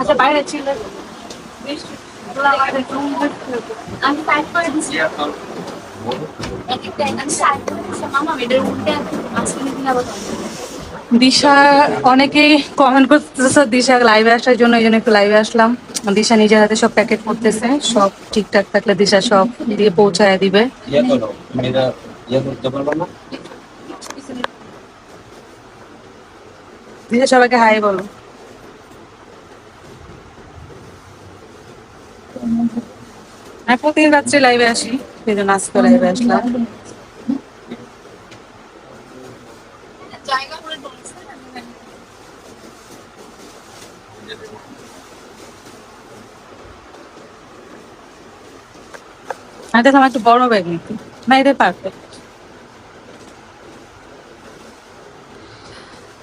আচ্ছা বাইরে ছিল। আমি টাইপ করে দিচ্ছি দিশা অনেকেই কমেন্ট করতেছে দিশা লাইভে আসার জন্য এই জন্য একটু লাইভে আসলাম। দিশা নিজের হাতে সব প্যাকেট করতেছে। সব ঠিকঠাক থাকলে দিশা সব দিয়ে পৌঁছায় দিবে। ইয়া ইয়া দিশা সবাইকে হাই বলো। আমি প্রতিদিন রাত্রে লাইভে আসি সেই জন্য আজকে লাইভে আসলাম। আমার আমি দেখলাম একটু বড় ব্যাগ নিতে না এদের পারফেক্ট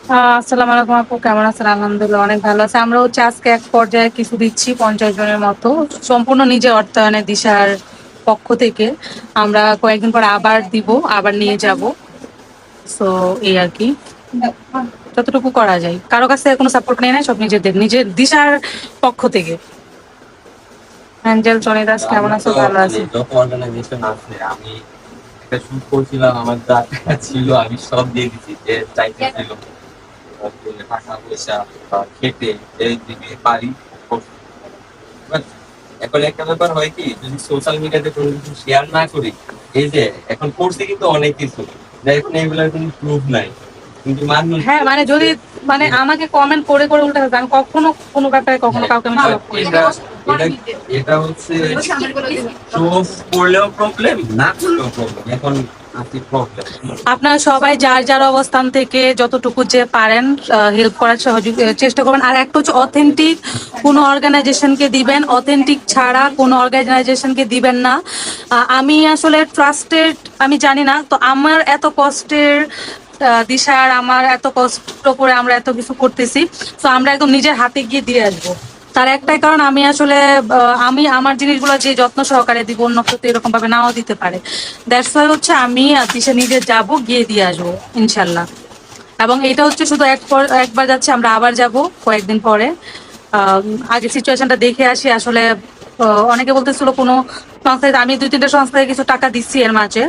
আসসালামু আলাইকুম আপু কেমন আছেন? আলহামদুলিল্লাহ অনেক ভালো আছে। আমরা হচ্ছে আজকে এক পর্যায়ে কিছু দিচ্ছি পঞ্চাশ জনের মতো। সম্পূর্ণ নিজে অর্থায়নে দিশার পক্ষ থেকে আমরা কয়েকদিন পর আবার দিব আবার নিয়ে যাব। সো এই আর কি। যতটুকু করা যায়। কারও কাছে কোনো সাপোর্ট নেই না সব নিজেদের নিজের দিশার পক্ষ থেকে। অ্যাঞ্জেল চনি দাস কেমন আছো? ভালো আছি। আছে আমি একটা শুট করছিলাম আমার যা ছিল আমি সব দিয়ে দিচ্ছি যে চাইতে ছিল। টাকা পয়সা বা খেতে এই দিকে পারি এখন একটা ব্যাপার হয় কি যদি সোশ্যাল মিডিয়াতে কোনো কিছু শেয়ার না করি এই যে এখন করছি কিন্তু অনেক কিছু এখন এগুলোর কোনো প্রুফ নাই কিন্তু হ্যাঁ মানে যদি মানে আমাকে কমেন্ট করে করে উল্টা আমি কখনো কোনো ব্যাপারে কখনো কাউকে আমি stop করি এটা হচ্ছে করলেও প্রবলেম না করলেও প্রবলেম এখন আপনারা সবাই যার যার অবস্থান থেকে যতটুকু যে পারেন হেল্প করার সহযোগ চেষ্টা করবেন। আর একটা হচ্ছে অথেন্টিক কোনো অর্গানাইজেশনকে দিবেন অথেন্টিক ছাড়া কোনো অর্গানাইজেশনকে দিবেন না। আমি আসলে ট্রাস্টেড আমি জানি না, তো আমার এত কষ্টের দিশার, আমার এত কষ্ট করে আমরা এত কিছু করতেছি, তো আমরা একদম নিজের হাতে গিয়ে দিয়ে আসব। তার একটাই কারণ, আমি আসলে আমি আমার জিনিসগুলো যে যত্ন সহকারে দিব, অন্য কেউ তো এরকম ভাবে নাও দিতে পারে। দ্যাটস ওয়াই হচ্ছে আমি দিশা নিজে যাব, গিয়ে দিয়ে আসব, ইনশাল্লাহ। এবং এটা হচ্ছে শুধু এক একবার যাচ্ছে, আমরা আবার যাব কয়েকদিন পরে। আগে সিচুয়েশনটা দেখে আসি, আসলে অনেকে বলতেছিল কোনো সংস্থায় আমি দুই, তিনটা সংস্থায় কিছু টাকা দিচ্ছি এর মাঝে।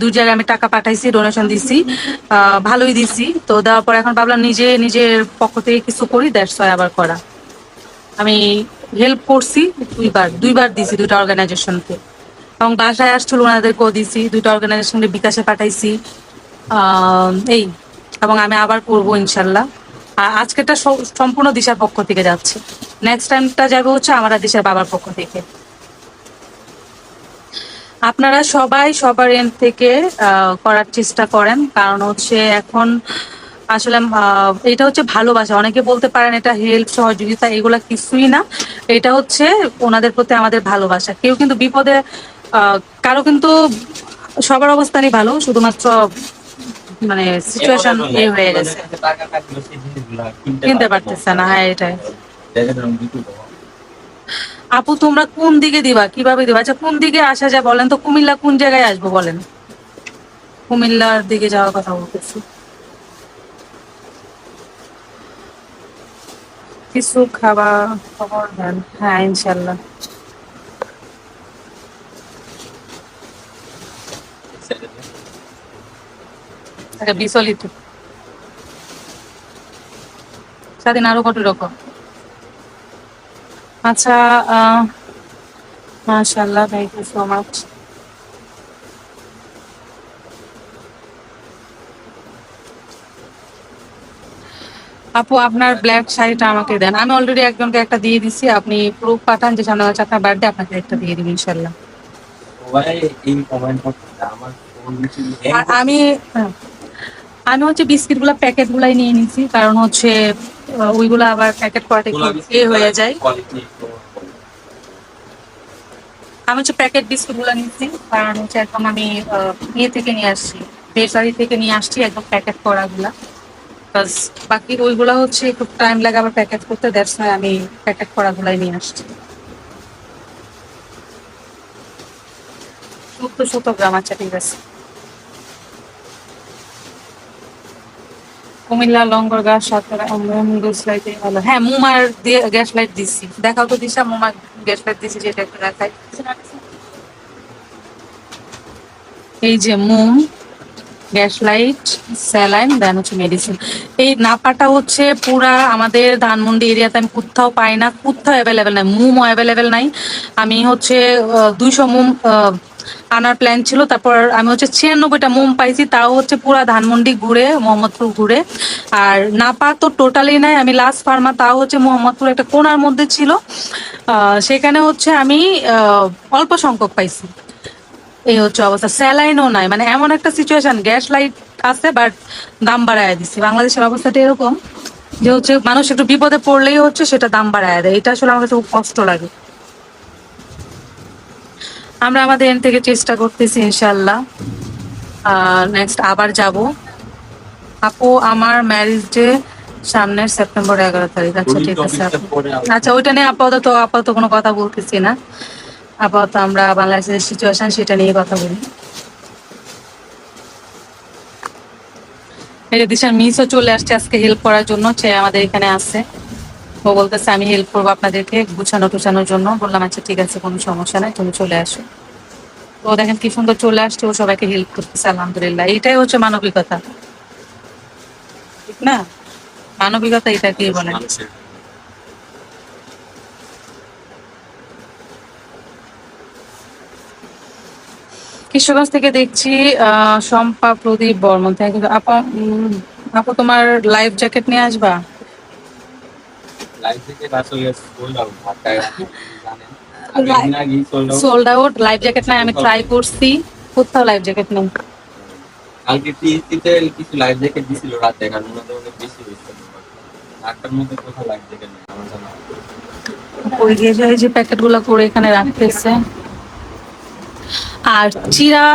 দুই জায়গায় আমি টাকা পাঠাইছি ডোনেশন দিছি ভালোই দিছি তো দেওয়ার পর এখন ভাবলাম নিজে, নিজের পক্ষ থেকে কিছু করি দ্যাটস আবার করা। আমি হেল্প করছি দুইবার দুইবার দিছি দুইটা অর্গানাইজেশনকে এবং বাসায় আসছিল ওনাদেরকেও দিছি দুইটা অর্গানাইজেশনকে বিকাশে পাঠাইছি। এই, এবং আমি আবার করব ইনশাল্লাহ। আর আজকেরটা স- সম্পূর্ণ দিশার পক্ষ থেকে যাচ্ছে। নেক্সট টাইমটা যাবে হচ্ছে আমার দিশার বাবার পক্ষ থেকে। আপনারা সবাই সবার এন্ড থেকে করার চেষ্টা করেন। কারণ হচ্ছে এখন আসলে এটা হচ্ছে ভালোবাসা। অনেকে বলতে পারেন এটা হেল্প সহযোগিতা এগুলা কিছুই না। এটা হচ্ছে ওনাদের প্রতি আমাদের ভালোবাসা। কেউ কিন্তু বিপদে আহ, কারও কিন্তু সবার অবস্থানই ভালো শুধুমাত্র মানে সিচুয়েশন এ হয়ে গেছে। কিনতে পারতেছে না হ্যাঁ এটাই। আপু তোমরা কোন দিকে দিবা? কীভাবে দিবা? আচ্ছা কোন দিকে আসা যায় বলেন তো? কুমিল্লা কোন জায়গায় আসব বলেন? কুমিল্লার দিকে যাওয়ার কথা বলতেছি। কিছু খাবার খবর দেন। হ্যাঁ ইনশাল্লাহ। আচ্ছা বিচলিত। স্বাধীন আরও কত রকম? আচ্ছা মাশাল্লাহ থ্যাংক ইউ সো মাচ আপু আপনার ব্ল্যাক শাড়িটা আমাকে দেন। আমি অলরেডি একজনকে একটা দিয়ে দিছি। আপনি প্রুফ পাঠান যে সামনে হচ্ছে আপনার বার্থডে আপনাকে একটা দিয়ে দিবি ইনশাল্লাহ আর আমি হ্যাঁ, আমি হচ্ছে বিস্কিটগুলা প্যাকেট গুলাই নিয়ে নিছি কারণ হচ্ছে ওইগুলো আবার প্যাকেট করাটা একটু এ হয়ে যায়। আমি হচ্ছে প্যাকেট বিস্কুটগুলো নিচ্ছি কারণ হচ্ছে একদম আমি ইয়ে থেকে নিয়ে আসছি বেসারি থেকে নিয়ে আসছি একদম প্যাকেট করা গুলা Because বাকি ওইগুলা হচ্ছে একটু টাইম লাগে, আবার প্যাকেট করতে দ্যাটস ওয়াই আমি প্যাকেট করা গুলাই নিয়ে আসছি। চোদ্দ শত গ্রাম আচ্ছা ঠিক আছে। কুমিল্লা লঙ্গর গাছ সাতরা গ্যাস লাইট ভালো। হ্যাঁ মুমার দিয়ে গ্যাস লাইট দিছি। দেখাও তো দিশা মুমার গ্যাস লাইট দিছি, যেটা একটু দেখাই। এই যে মুম গ্যাস লাইট, স্যালাইন, দেন হচ্ছে মেডিসিন এই নাপাটা হচ্ছে পুরা আমাদের ধানমন্ডি এরিয়াতে আমি কোথাও পাই না, কোথাও অ্যাভেলেবেল নাই মুমও অ্যাভেলেবেল নাই। আমি হচ্ছে দুইশো মুম আনার প্ল্যান ছিল, তারপর আমি হচ্ছে ছিয়ানব্বইটা মোম পাইছি, তাও হচ্ছে পুরা ধানমন্ডি ঘুরে, মোহাম্মদপুর ঘুরে। আর নাপা তো টোটালি নাই, আমি লাস্ট ফার্মা তাও হচ্ছে মোহাম্মদপুর একটা কোনার মধ্যে ছিল। সেখানে হচ্ছে আমি অল্প সংখ্যক পাইছি। এই হচ্ছে অবস্থা। স্যালাইনও নাই মানে এমন একটা সিচুয়েশন গ্যাস লাইট আছে বাট দাম বাড়ায় দিচ্ছে বাংলাদেশের অবস্থাটা এরকম যে হচ্ছে মানুষ একটু বিপদে পড়লেই হচ্ছে সেটা দাম বাড়ায় দেয়। এটা আসলে আমার কাছে খুব কষ্ট লাগে। আমরা আমাদের এন থেকে চেষ্টা করতেছি ইনশাল্লাহ নেক্সট আবার যাব। আপু আমার ম্যারেজ ডে সামনের সেপ্টেম্বর এগারো তারিখ। আচ্ছা ঠিক আছে আচ্ছা ওইটা নিয়ে আপাতত আপাতত কোনো কথা বলতেছি না। আপাতত আমরা বাংলাদেশের সিচুয়েশন সেটা নিয়ে কথা বলি। এই যে দিশার মিসও চলে আসছে আজকে হেল্প করার জন্য, সে আমাদের এখানে আছে। ও বলতেছে, আমি হেল্প করব আপনাদেরকে গুছানো টুছানোর জন্য। বললাম আচ্ছা ঠিক আছে, কোনো সমস্যা নাই, তুমি চলে আসো। ও দেখেন কি সুন্দর চলে আসছে, ও সবাইকে হেল্প করতেছে, আলহামদুলিল্লাহ। এটাই হচ্ছে মানবিকতা। ঠিক না? মানবিকতা এটাকেই বলে? কিশোরগঞ্জ থেকে দেখছি শম্পা প্রদীপ বর্মন। থ্যাংক ইউ আপা আপু তোমার লাইফ জ্যাকেট নিয়ে আসবা? সোল্ড আউট লাইফ জ্যাকেট নাই আমি ট্রাই করছি কোথাও লাইফ জ্যাকেট নেই। কালকে টিএসসিতে কিছু লাইফ জ্যাকেট দিছিল রাতে কারণ ওনাদের অনেক বেশি হয়েছে। আটটার মধ্যে কোথাও লাইফ জ্যাকেট নেই আমার জানা। ওই যে যে- যে প্যাকেটগুলো করে এখানে রাখতেছে। আর চিরা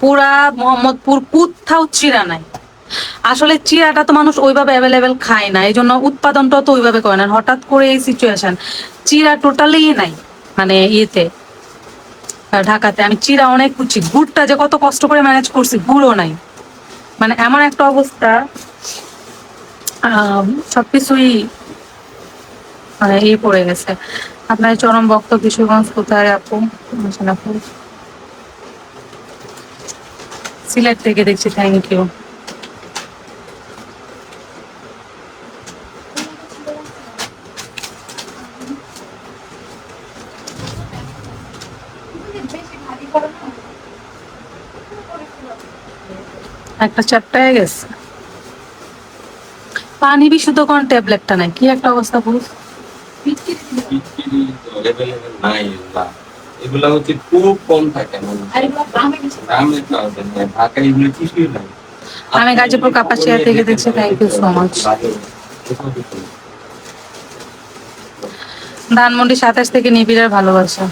পুরা, মোহাম্মদপুর কোথাও চিরা নাই। আসলে চিরাটা তো মানুষ ওইভাবে অ্যাভেলেবেল খায় না এই জন্য উৎপাদনটাও তো ওইভাবে করে না। হঠাৎ করে এই সিচুয়েশন চিরা টোটালি নাই মানে ইয়েতে ঢাকাতে। আমি চিরা অনেক খুঁজছি, গুড়টা যে কত কষ্ট করে ম্যানেজ করছি, গুড়ও নাই। মানে এমন একটা অবস্থা সবকিছুই মানে ইয়ে পড়ে গেছে। আপনার চরম ভক্ত কিশোরগঞ্জ কোথায় আপু আপু? সিলেট থেকে দেখছি থ্যাংক ইউ একটা চারটায় গেছে। পানি বিশুদ্ধ কোন ট্যাবলেটটা নাই? কি একটা অবস্থা বুঝ নাই এগুলা হচ্ছে খুব কম থাকে মানে এগুলো কিছুই নাই আমি গাজীপুর কাপাসিয়া থেকে দেখছি, থ্যাংক ইউ সো নেই। ধানমন্ডি সাতাশ থেকে নিবিড়ের ভালোবাসা।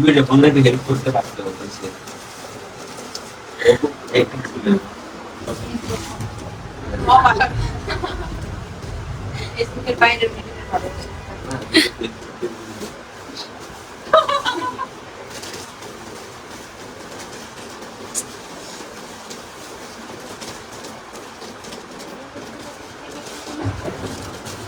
ভিডিও বন্ধুকে হেল্প করতে পারতে হতো সে।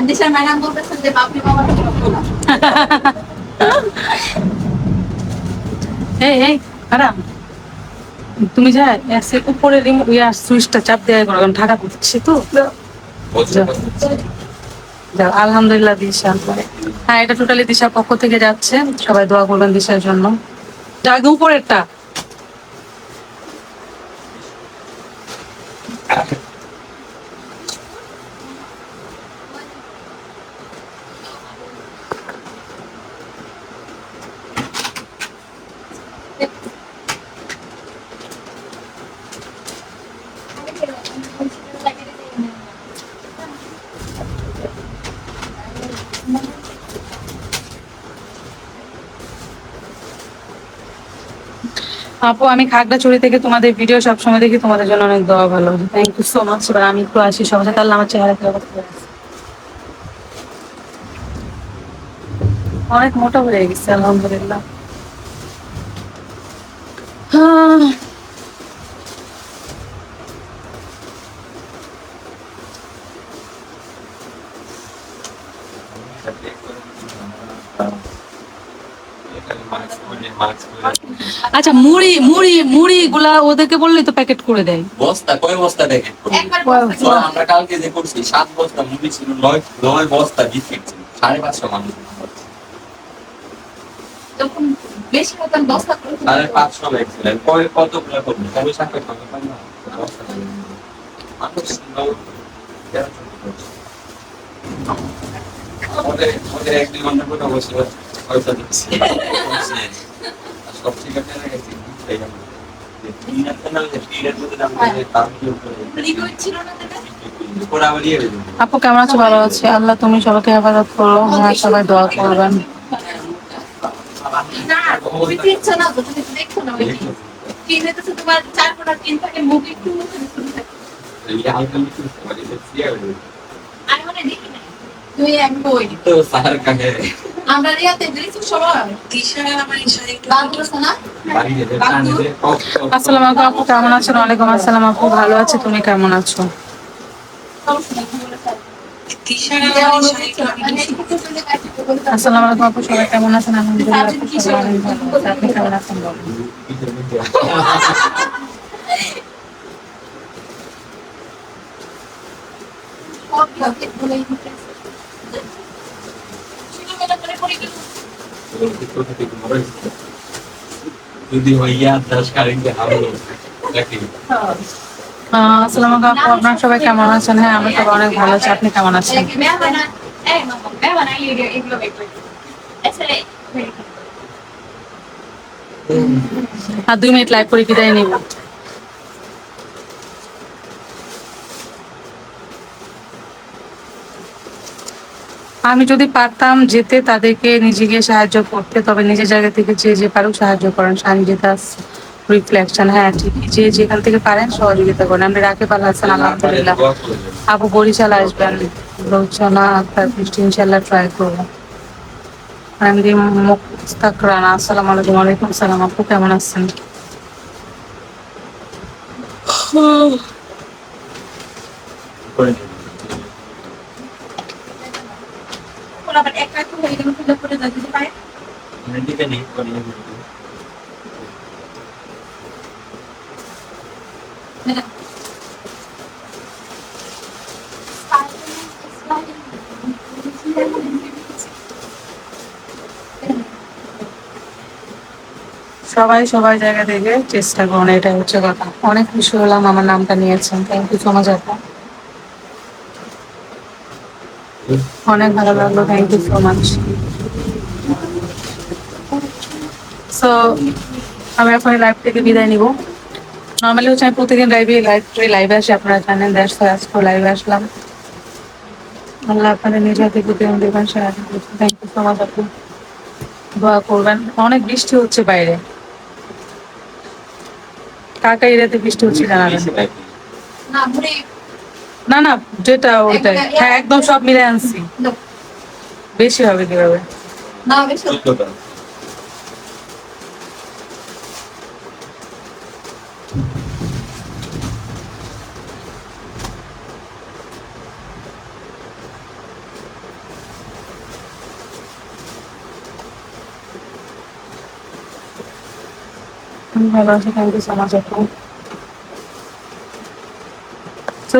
দেশের ম্যাডাম বলতেছে যে বাপরি বাবার চুল এই এই আরাম তুমি যা এসে উপরে রিমোট ইয়া সুইচটা চাপ দেওয়া করো কারণ ঢাকা করছে তো। বলছে যা। যাক, আলহামদুলিল্লাহ দিশা। হ্যাঁ এটা টোটালি দিশার পক্ষ থেকে যাচ্ছে। সবাই দোয়া করবেন দিশার জন্য। যাক উপরেরটা। আপু, আমি খাগড়াছড়ি থেকে তোমাদের ভিডিও সবসময় দেখি, তোমাদের জন্য অনেক দোয়া ভালো। থ্যাংক ইউ সো মাচ এবার আমি একটু আসি সবার সাথে আমার চেহারা কি অনেক মোটা হয়ে গেছে, আলহামদুলিল্লাহ। হ্যাঁ। আচ্ছা মুড়ি মুড়ি মুড়ি গুলা ওদেরকে বললেই তো প্যাকেট করে দেয়। বস্তা কয় বস্তা তো আমরা কালকে যে করছি সাত বস্তা মুড়ি ছিল নয় নয় বস্তা বিস্কিট ছিল সাড়ে পাঁচশো মানুষ। যখন বেশি মতন দশটা সাড়ে পাঁচশো লাগছিলেন কয় কতগুলো করব? কবে সাথে। ওদের ওদের এক দুই ঘণ্টা করে সব ঠিক আছে না গেছি না, হয়ে। আপু কেমন আছো? ভালো আছি। আল্লাহ তুমি সবাইকে হেফাজত করো। হ্যাঁ সবাই দোয়া করবেন। মনে দেখি নাই। তুমি আমি বই। তো স্যার কাহে আমরা রিয়াতে সবাই। আসসালামু আলাইকুম আপু কেমন আছেন? ওয়ালাইকুম আসসালাম আপু ভালো আছি তুমি কেমন আছো? আসসালামু আলাইকুম আপু সবাই কেমন আছেন? আলহামদুলিল্লাহ আপনি কেমন আছেন? বলুন যদি হইয়া আপু, আপনারা সবাই কেমন আছেন? হ্যাঁ আমরা সবাই অনেক ভালো আছি। আপনি কেমন আছেন? আর দুই মিনিট লাইভ করে বিদায় নিব। আমি যদি পারতাম যেতে তাদেরকে নিজেকে সাহায্য করতে তবে নিজের জায়গা থেকে যে যে পারুক সাহায্য করেন। সঞ্জিতা রিফ্লেকশন হ্যাঁ ঠিক। যে যেখান থেকে পারেন সহযোগিতা করেন। আমি রাখে পাল হাসান আলহামদুলিল্লাহ। আবু বরিশাল আসবেন। লোকজনা আপনার বৃষ্টি ইনশাল্লাহ ট্রাই করব। আমি দি মুস্তাক রানা আসসালামু আলাইকুম ওয়ালাইকুম আসসালাম। আপু কেমন আছেন? দিকে নেই করিয়ে সবাই সবাই জায়গা থেকে চেষ্টা করুন এটাই হচ্ছে কথা। অনেক খুশি হলাম আমার নামটা নিয়েছেন। থ্যাংক ইউ সো মাচ আপু। অনেক ভালো লাগল thank you so much so আমি এখন লাইভ থেকে বিদায় নিব। নর্মালি হচ্ছে আমি প্রতিদিন লাইভে লাইভ লাইভে আসি আপনারা জানেন দ্যাটস আজকে লাইভে আসলাম। আল্লাহ আপনাদের নিজের হাতে প্রতিদিন দেবেন সাহায্য করছেন থ্যাংক ইউ সো মাচ আপু। দোয়া করবেন। অনেক বৃষ্টি হচ্ছে বাইরে। কাকা এরিয়াতে বৃষ্টি হচ্ছে জানাবেন? না না না যেটা ওইটাই হ্যাঁ একদম সব মিলে আনছি। বেশি হবে কীভাবে? না বেশি ভালো আছি থ্যাংক ইউ সো মাচ আপু।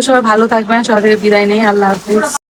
সবাই ভালো থাকবেন সবাই বিদায় নেই আল্লাহ হাফিজ।